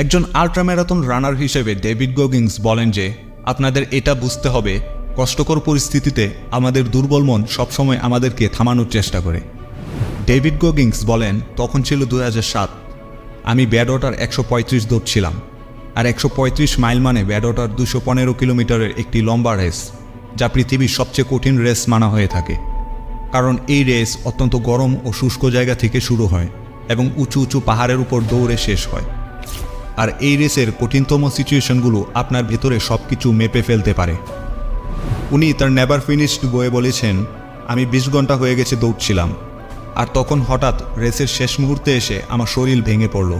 একজন ultra marathon রানার হিসেবে David গোগিংস বলেন যে, আপনাদের এটা বুঝতে হবে, কষ্টকর পরিস্থিতিতে আমাদের দুর্বল মন সবসময় আমাদেরকে থামানোর চেষ্টা করে। ডেভিড গোগিংস বলেন, তখন ছিল দু সাত। আমি ব্যাডওয়াটার একশো পঁয়ত্রিশ দৌড়ছিলাম আর একশো পঁয়ত্রিশ মাইল মানে ব্যাডওয়াটার দুশো পনেরো কিলোমিটারের একটি লম্বা রেস, যা পৃথিবীর সবচেয়ে কঠিন রেস মানা হয়ে থাকে। কারণ এই রেস অত্যন্ত গরম ও শুষ্ক জায়গা থেকে শুরু হয় এবং উঁচু উঁচু পাহাড়ের উপর দৌড়ে শেষ হয়। আর এই রেসের কঠিনতম সিচুয়েশনগুলো আপনার ভেতরে সব কিছু মেপে ফেলতে পারে। উনি তার নেভার ফিনিশড বয়ে বলেছেন, আমি বিশ ঘণ্টা হয়ে গেছে দৌড়ছিলাম। আর তখন হঠাৎ রেসের শেষ মুহূর্তে এসে আমার শরীর ভেঙে পড়ল।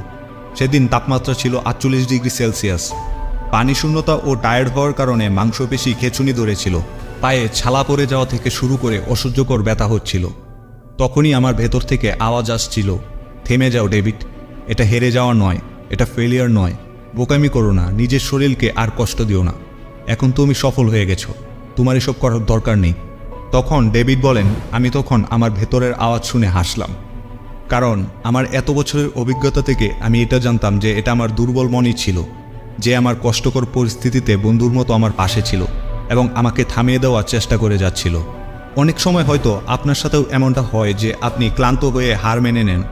সেদিন তাপমাত্রা ছিল আটচল্লিশ ডিগ্রি সেলসিয়াস। পানি শূন্যতা ও টায়ার্ড হওয়ার কারণে মাংসপেশি খেচুনি ধরেছিল। পায়ে ছালা পড়ে যাওয়া থেকে শুরু করে অসহ্যকর ব্যথা হচ্ছিল। তখনই আমার ভেতর থেকে আওয়াজ আসছিল, থেমে যাও, ডেভিড। এটা হেরে যাওয়া নয়। এটা ফেলিয়ার নয়। বোকামি করো না, নিজের শরীরকে আর কষ্ট দিও না। এখন তুমি সফল হয়ে গেছো। তোমার এসব করার দরকার নেই। তখন ডেভিড বলেন, আমি তখন আমার ভেতরের আওয়াজ শুনে হাসলাম। কারণ আমার এত বছরের অভিজ্ঞতা থেকে আমি এটা জানতাম যে এটা আমার দুর্বল মনই ছিল, যে আমার কষ্টকর পরিস্থিতিতে বন্ধুর মতো আমার পাশে ছিল এবং আমাকে থামিয়ে দেওয়ার চেষ্টা করে যাচ্ছিল। অনেক সময় হয়তো আপনার সাথেও এমনটা হয় যে আপনি ক্লান্ত হয়ে হার মেনে নেন,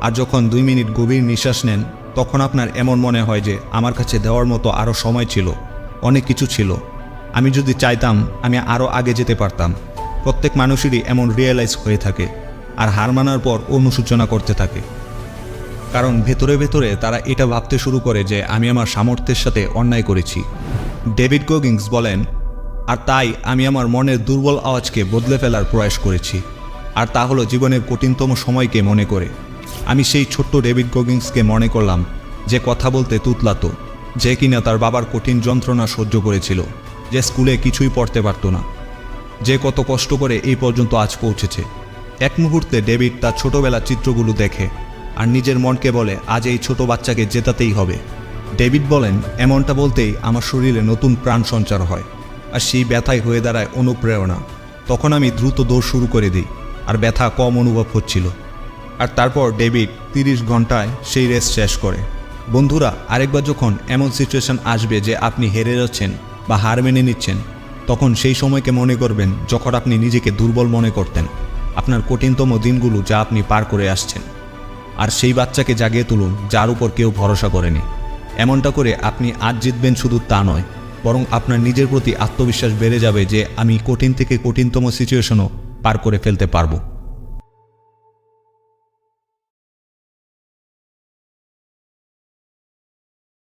আর যখন দুই মিনিট গভীর নিঃশ্বাস নেন তখন আপনার এমন মনে হয় যে আমার কাছে দেওয়ার মতো আরও সময় ছিল, অনেক কিছু ছিল। আমি যদি চাইতাম, আমি আরও আগে যেতে পারতাম। প্রত্যেক মানুষেরই এমন রিয়েলাইজ হয়ে থাকে আর হার মানার পর অনুসূচনা করতে থাকে। কারণ ভেতরে ভেতরে তারা এটা ভাবতে শুরু করে যে আমি আমার সামর্থ্যের সাথে অন্যায় করেছি। ডেভিড গোগিংস বলেন, আর তাই আমি আমার মনের দুর্বল আওয়াজকে বদলে ফেলার প্রয়াস করেছি। আর তা হলো জীবনের কঠিনতম সময়কে মনে করে। আমি সেই ছোট্ট ডেভিড গোগিংসকে মনে করলাম যে কথা বলতে তুতলাতো, যে কিনা তার বাবার কঠিন যন্ত্রণা সহ্য করেছিল, যে স্কুলে কিছুই পড়তে পারতো না, যে কত কষ্ট করে এই পর্যন্ত আজ পৌঁছেছে। এক মুহূর্তে ডেভিড তার ছোটবেলার চিত্রগুলো দেখে আর নিজের মনকে বলে, আজ এই ছোট বাচ্চাকে জেতাতেই হবে। ডেভিড বলেন, এমনটা বলতেই আমার শরীরে নতুন প্রাণ সঞ্চার হয় আর সেই ব্যথায় হয়ে দাঁড়ায় অনুপ্রেরণা। তখন আমি দ্রুত দৌড় শুরু করে দিই আর ব্যথা কম অনুভব হচ্ছিল। আর তারপর ডেভিড তিরিশ ঘন্টায় সেই রেস শেষ করে। বন্ধুরা, আরেকবার যখন এমন সিচুয়েশন আসবে যে আপনি হেরে যাচ্ছেন বা হার মেনে নিচ্ছেন, তখন সেই সময়কে মনে করবেন যখন আপনি নিজেকে দুর্বল মনে করতেন, আপনার কঠিনতম দিনগুলো যা আপনি পার করে আসছেন। আর সেই বাচ্চাকে জাগিয়ে তুলুন, যার উপর কেউ ভরসা করেনি। এমনটা করে আপনি আজ জিতবেন শুধু তা নয়, বরং আপনার নিজের প্রতি আত্মবিশ্বাস বেড়ে যাবে যে আমি কঠিন থেকে কঠিনতম সিচুয়েশনও পার করে ফেলতে পারব।